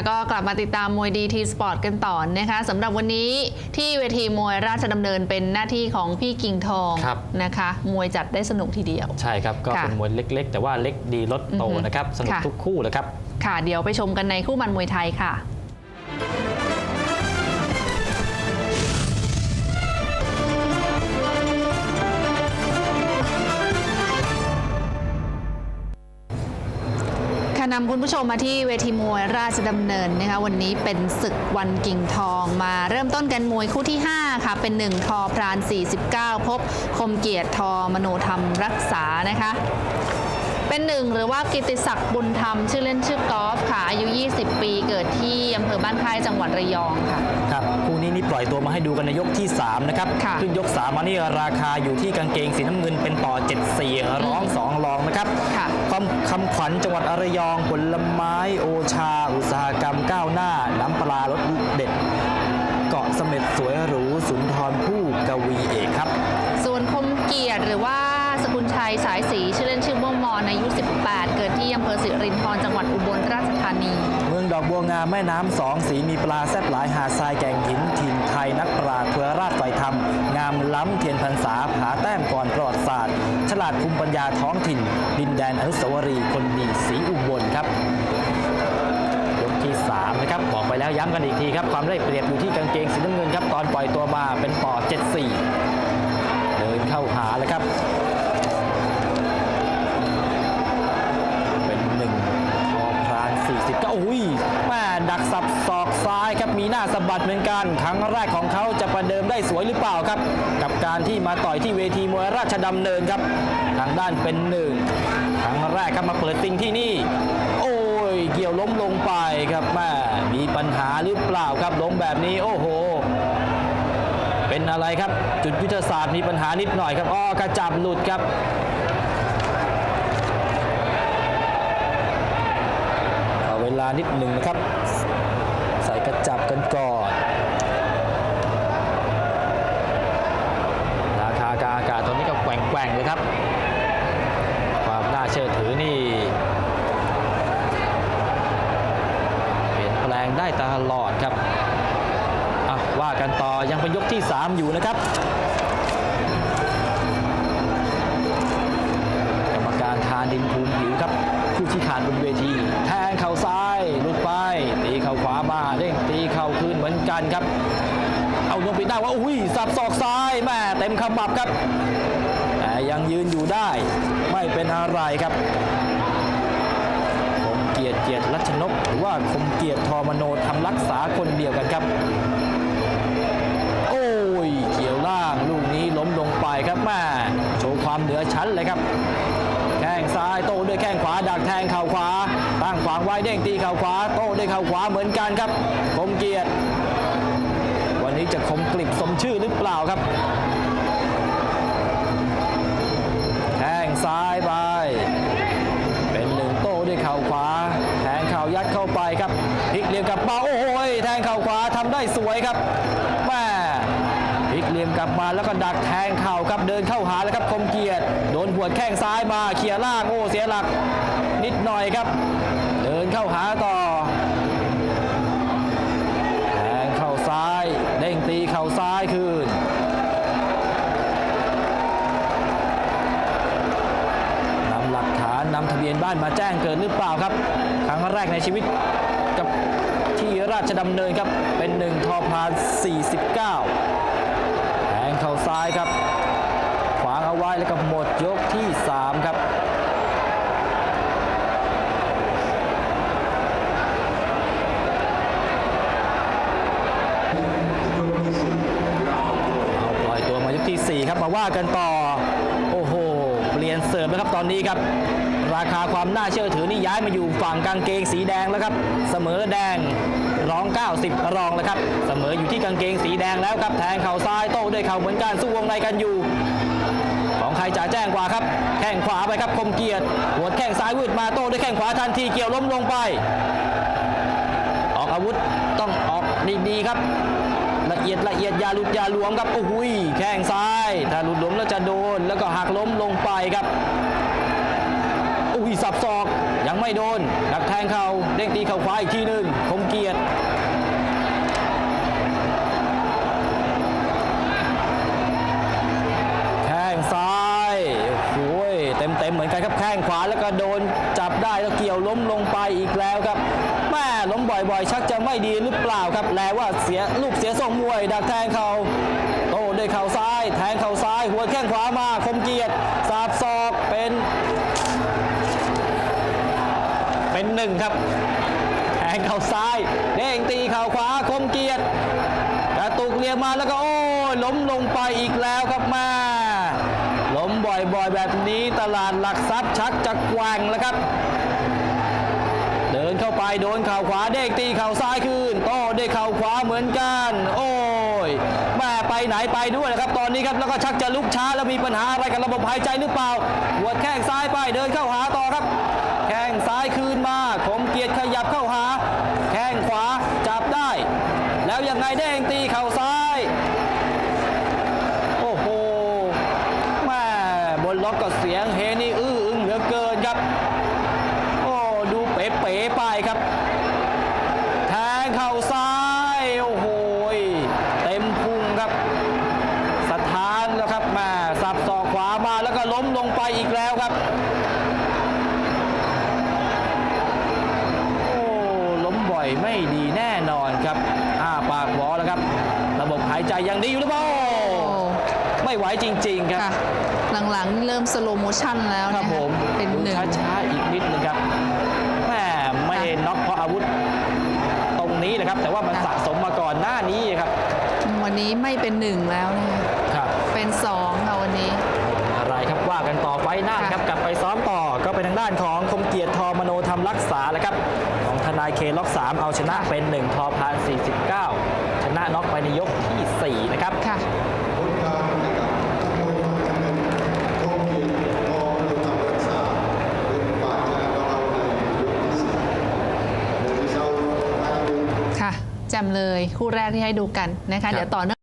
ค่ะก็กลับมาติดตามมวยดีทีสปอร์ตกันต่อนะคะสำหรับวันนี้ที่เวทีมวยราชดำเนินเป็นหน้าที่ของพี่กิ่งทองครับนะคะ มวยจัดได้สนุกทีเดียว ใช่ครับ ก็ค่ะเป็นมวยเล็กๆ แต่ว่าเล็กดีลดโตอือฮึนะครับ สนุกค่ะทุกคู่เลยครับ ค่ะเดี๋ยวไปชมกันในคู่มันมวยไทยค่ะำคุณผู้ชมมาที่เวทีมวยราชดำเนินนะคะวันนี้เป็นศึกวันกิ่งทองมาเริ่มต้นกันมวยคู่ที่ 5 ค่ะ เป็น 1 ทอพราน 49 พบคมเกียรติทอมโนธรรมรักษานะคะ เป็นหนึ่งหรือว่ากิติศักดิ์บุญธรรม ชื่อเล่นชื่อกอล์ฟค่ะ อายุ 20 ปีเกิดที่อำเภอบ้านค่ายจังหวัดระยองค่ะ ครับคู่นี้นี่ปล่อยตัวมาให้ดูกันในยกที่ 3 นะครับ ค่ะขึ้นยก 3 มานี่ราคาอยู่ที่กางเกงสีน้ำเงินเป็นต่อ 74 ร้อง 2 รองนะครับค่ะคำคำขวัญจังหวัดระยองผลไม้โอชา อุตสาหกรรมก้าวหน้า น้ำปลารสเด็ด เกาะเสม็ดสวยหรูสุนทรผู้กวีเอกครับ ส่วนคมเกียรติหรือว่า สกุลชัยสายสีชื่อเล่นชื่อม่วงมอนอายุ 18 เกิดที่อำเภอสิรินธรจังหวัดอุบลราชธานี เมืองดอกบัวงามแม่น้ำสองสีมีปลาแซ่บหลายหาดทรายแก่งหินถิ่นไทยนักปราชญ์เพื่อราชไฟธรรม งามล้ำเทียนพรรษาผาแต้มก่อนประวัติศาสตร์ ฉลาดภูมิปัญญาท้องถิ่น ดินแดนอนุสาวรีย์คนดีสีอุบลครับยกที่3นะครับบอกไปแล้วย้ำกันอีกทีครับ ความได้เปรียบอยู่ที่กางเกงสีน้ำเงินครับ ตอนปล่อยตัวมาเป็นปอ74 เดินเข้าหาแล้วครับ ก็อุ้ยแม่ดักสับศอกซ้ายครับมีหน้าสะบัดเหมือนกัน ครั้งแรกของเขาจะประเดิมได้สวยหรือเปล่าครับ กับการที่มาต่อยที่เวทีมวยราชดำเนินครับ ทางด้านเป็นหนึ่งครั้งแรกครับมาเปิดติงที่นี่โอ้ยเกี่ยวล้มลงไปครับแม่มีปัญหาหรือเปล่าครับล้มแบบนี้โอ้โหเป็นอะไรครับ จุดยุทธศาสตร์มีปัญหานิดหน่อยครับอ้อกระจับหลุดครับ เอาเวลา นิดหนึ่งนะครับ ใส่กระจับกันก่อน ราคากาอากาศตอนนี้ก็แกว่งๆเลยครับ ความน่าเชื่อถือนี่เปลี่ยนแปลงได้ตลอดครับว่ากันต่อยังเป็นยกที่ 3 อยู่นะครับกรรมการทานินภูมิผิวครับ ผู้ชี้ขาดบนเวที แทงเข่าซ้ายลุดไป ตีเข่าขวามาเด้งตีเข่าคืนเหมือนกันครับ เอาลงไปได้ว่าอุ้ยสับศอกซ้ายแม่เต็มขมับครับแต่ยังยืนอยู่ได้ไม่เป็นอะไรครับคมเกียรติเกียรติรัชนกหรือว่าคมเกียรติทอมโนทำรักษาคนเดียวกันครับโอ้ยเกี่ยวล่างลูกนี้ล้มลงไปครับแม่โชว์ความเหนือชั้นเลยครับ แข้งซ้ายโต้ด้วยแข้งขวา ดักแทงเข่าขวา ตั้งขวางไว้เด้งตีเข่าขวา โต้ด้วยเข่าขวาเหมือนกันครับ คมเกียรติ วันนี้จะคมกลิบสมชื่อหรือเปล่าครับแข้งซ้ายไป เป็นหนึ่งโต้ด้วยเข่าขวา แทงเข่ายัดเข้าไปครับพลิกเหลี่ยมกับมาโอ้โหยแทงเข่าขวาทำได้สวยครับ ลี่ยมกลับมาแล้วก็ดักแทงเข่าครับเดินเข้าหาแล้วครับคมเกียรติโดนหัวแข้งซ้ายมาเขี่ยล่างโอ้เสียหลักนิดหน่อยครับ เดินเข้าหาต่อแทงเข่าซ้ายเด้งตีเข่าซ้ายคืนนำหลักฐานนำทะเบียนบ้านมาแจ้งเกิดหรือเปล่าครับ ครั้งแรกในชีวิตกับที่ราชดำเนินครับเป็นหนึ่งทอพาน49 ซ้ายครับ ขวางเอาไว้แล้วก็หมดยกที่ 3 ครับเอาปล่อยตัวมายกที่ 4 ครับมาว่ากันต่อ โอ้โห เปลี่ยนเสิร์ฟแล้วครับตอนนี้ครับ ราคาความน่าเชื่อถือนี่ย้ายมาอยู่ฝั่งกางเกงสีแดงแล้วครับ เสมอแดง ร้อง 90 รองแล้วครับ เสมออยู่ที่กางเกงสีแดงแล้วครับ แทงเข่าซ้ายโต้ด้วยเข่าเหมือนกันสู้วงในกันอยู่ ของใครจะแจ้งกว่าครับ แข้งขวาไปครับคมเกียรติหัวแข้งซ้ายวืดมาโต้ด้วยแข้งขวาทันทีเกี่ยวล้มลงไป ออกอาวุธต้องออกดีๆครับละเอียดละเอียดอย่าหลุดอย่าหลวมครับโอ้โหยแข้งซ้าย ถ้าหลุดหลวมแล้วจะโดน แล้วก็หักล้มลงไปครับอุ้ยสับศอก ยังไม่โดนดักแทงเข่าเด้งตีเข่าขวาอีกทีหนึ่งคมเกียรติแข้งซ้ายโอ้ยเต็มเต็มเหมือนกันครับแข้งขวาแล้วก็โดนจับได้แล้วเกี่ยวล้มลงไปอีกแล้วครับแม่ล้มบ่อยๆ ชักจะไม่ดีหรือเปล่าครับแลว่าเสียลูกเสียทรงมวย ดักแทงเขาโต้ด้วยเข่าซ้าย แทงเข่าซ้าย หัวแข้งขวามาคมเกียรติสาบศอกเป็น เป็นหนึ่งครับแทงเข่าซ้ายเด้งตีเข่าขวาคมเกียรติกระตุกเรียงมาแล้วก็โอ้ยล้มลงไปอีกแล้วครับม่ล้มบ่อยๆ แบบนี้ตลาดหลักทรัพย์ชักจะกว่งแล้วครับ เดินเข้าไปโดนเข่าขวาเด้งตีเข่าซ้ายคืนโต้ด้เข่าขวาเหมือนกัน โอ้ยแม่ไปไหนไปด้วยนะครับตอนนี้ครับแล้วก็ชักจะลุกช้าแล้วมีปัญหาอะไรกับระบบหายใจหรือเปล่าหัวแข้งซ้ายไปเดินเข้าหาต่อครับ ซ้ายคืนมาคมเกียรติขยับเข้าหา แข้งขวาจับได้ แล้วยังไงเด้งตีเข่าซ้าย โอ้โหแม่บนล็อกก็เสียงเฮนี่อื้ออึงเหลือเกินครับ โอ้ดูเป๋ๆไปครับ แทงเข่าซ้าย โอ้โหยเต็มพุงครับ สถานแล้วครับแม่สับศอกขวามาแล้วก็ล้มลงไปอีกแล้วครับ ไม่ดีแน่นอนครับอ้าปากหวอแล้วครับ ระบบหายใจยังดีอยู่หรือเปล่าโอ้ไม่ไหวจริง ๆ ครับค่ะหลังๆเริ่มสโลโมชั่นแล้วครับนะผคะมเป็นหนึ่งช้าๆอีกนิดนึงครับแม่ไม่ได้น็อกเพราะอาวุธตรงนี้นะครับ แต่ว่ามันค่ะสะสมมาก่อนหน้านี้ครับ วันนี้ไม่เป็นหนึ่งแล้วนะคะครับเป็นสอง เคล็อก 3 เอาชนะเป็น1ทอพาน49 ชนะน็อกไปในยกทีสี่ 4 นะครับค่ะค่ะจำเลยคู่แรกที่ให้ดูกันนะคะ เดี๋ยวต่อเนื่อง